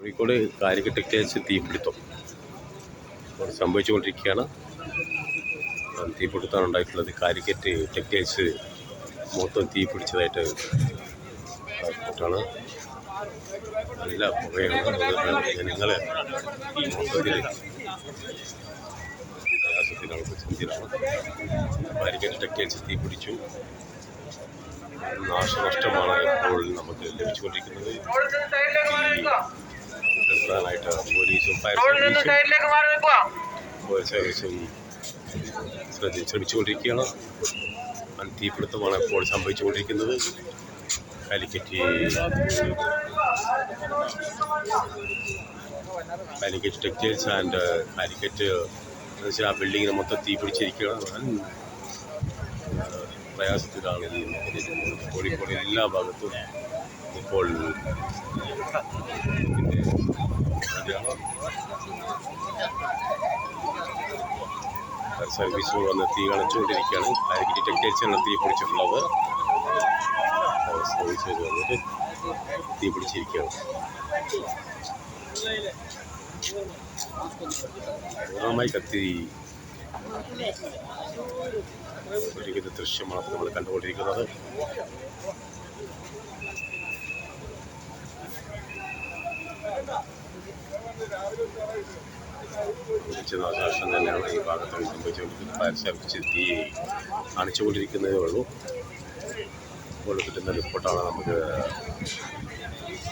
Kozhikode Calicut textiles തീപിടുത്തം. ഇവിടെ സംഭവിച്ചുകൊണ്ടിരിക്കുകയാണ്. തീപിടുത്തമാണ് ഉണ്ടായിട്ടുള്ളത്. കാലിക്കറ്റ് ടെക്സ്റ്റൈൽസ് മൊത്തം തീ പിടിച്ചതായിട്ട് റിപ്പോർട്ടാണ്. നല്ല പുകയാണ്. ജനങ്ങൾ മൊത്തത്തിൽ പ്രയാസത്തിലാണ് പ്രതിസന്ധിയിലാണ് കാലിക്കറ്റ് ടെക്സ്റ്റൈൽസ് തീ പിടിച്ചു. നാശനഷ്ടമാണ് ഇപ്പോൾ നമുക്ക് ലഭിച്ചുകൊണ്ടിരിക്കുന്നത്. നിർത്താനായിട്ട് പോലീസും ഫയർ സർവീസും ശ്രദ്ധ ശ്രമിച്ചുകൊണ്ടിരിക്കുകയാണ്. തീപിടുത്തമാണ് ഇപ്പോൾ സംഭവിച്ചുകൊണ്ടിരിക്കുന്നത്. കാലിക്കറ്റ് കാലിക്കറ്റ് ടെക്സ്റ്റൈൽസ് ആൻഡ് കാലിക്കറ്റ് എന്ന് വെച്ചാൽ ആ ബിൽഡിങ്ങിന് മൊത്തം തീ പിടിച്ചിരിക്കുകയാണ്. പ്രയാസത്തിലാണ് കോഴിക്കോട് എല്ലാ ഭാഗത്തും ഇപ്പോൾ ഇതിന്റെ സർവീസ് വന്ന് തീ കളിച്ചുകൊണ്ടിരിക്കുകയാണ് ആയിരിക്കും ഡിറ്റക്ടേഴ്സാണ് തീ പിടിച്ചിട്ടുള്ളത്. ഫയർ സർവീസ് വന്നിട്ട് തീ പിടിച്ചിരിക്കുകയാണ്. പൂർണമായി കത്തി. ഒരിക്കലും ദൃശ്യമാണ് നമ്മൾ കണ്ടുകൊണ്ടിരിക്കുന്നത്. നാശം തന്നെയാണ് ഈ ഭാഗത്ത് സംഭവിച്ചുകൊണ്ടിരിക്കുന്നത് ഫയർ സർവീസ് തീ അണച്ചുകൊണ്ടിരിക്കുന്നതേ ഉള്ളൂ. ഇപ്പോൾ കിട്ടുന്ന റിപ്പോർട്ടാണ് നമുക്ക്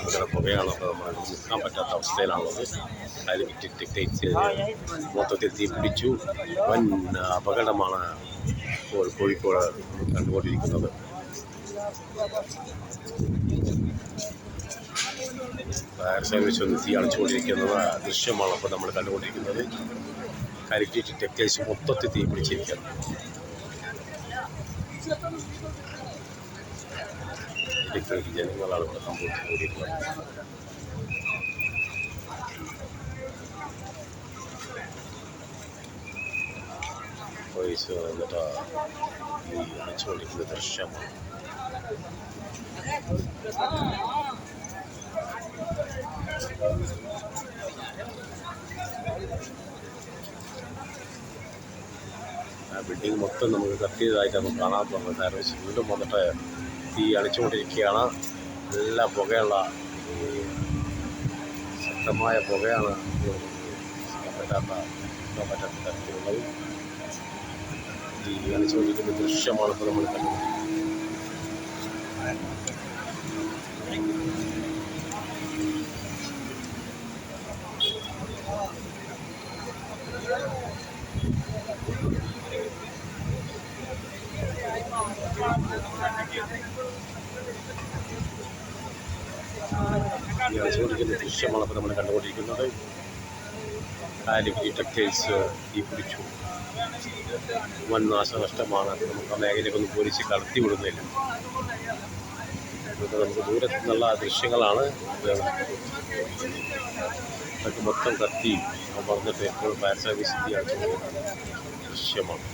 അങ്ങനെ പുകയാണ്. നമ്മൾ നിൽക്കാൻ പറ്റാത്ത അവസ്ഥയിലാണുള്ളത്. അതിൽ ടെക്ടൈറ്റ്സ് മൊത്തത്തിൽ തീ പിടിച്ചു. വൻ അപകടമാണ് ഇപ്പോൾ കോഴിക്കോട് കണ്ടുകൊണ്ടിരിക്കുന്നത്. ഫയർ സർവീസ് ഒന്ന് തീ അടച്ചുകൊണ്ടിരിക്കുന്നത് ദൃശ്യമാണ് അപ്പോൾ നമ്മൾ കണ്ടുകൊണ്ടിരിക്കുന്നത്. കാലിക്കറ്റ് ടെക്ടൈൽസ് മൊത്തത്തിൽ തീ പിടിച്ചിരിക്കുകയാണ് ഇടയ്ക്കിടയ്ക്ക് ജനങ്ങളാണ് ഇവിടെ സംഭവിച്ചുകൊണ്ടിരിക്കുന്നത് പോലീസ് വന്നിട്ട് ഈ അടച്ചുകൊണ്ടിരിക്കുന്ന ദൃശ്യമാണ്. ആ ബിൽഡിംഗ് മൊത്തം നമുക്ക് കത്തിയതായിട്ട് നമുക്ക് കാണാൻ പോകുന്നത് സർവീസ് വീണ്ടും വന്നിട്ട് തീ അടിച്ചുകൊണ്ടിരിക്കുകയാണ്. നല്ല പുകയുള്ള ശക്തമായ പുകയാണ്. പറ്റാത്ത പറ്റാത്ത തരത്തിലുള്ളത്. തീ അടിച്ചുകൊണ്ടിരിക്കുന്ന ദൃശ്യമാണ് ഇപ്പോൾ നമ്മൾ അടിച്ചുകൊണ്ടിരിക്കുന്ന ദൃശ്യമാണ് നമ്മൾ കണ്ടുകൊണ്ടിരിക്കുന്നത്. കാലിക്കറ്റ് ഈ പിടിച്ചു വൻ നാശനഷ്ടമാണ്. നമുക്ക് ആ മേഖലയ്ക്കൊന്നും പോലീസ് കടത്തി വിടുന്നില്ല നമുക്ക് ദൂരത്തു നിന്നുള്ള ദൃശ്യങ്ങളാണ് അതൊക്കെ മൊത്തം കത്തി. പറഞ്ഞിട്ട് ഇപ്പോൾ ഫയർ സർവീസ് ദൃശ്യമാണ്.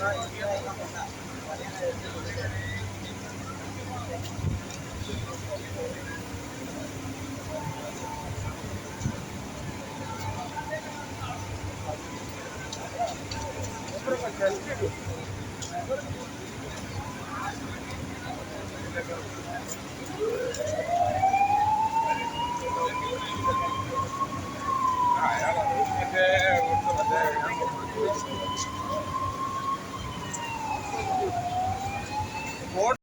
Yeah, yeah, yeah. ভোট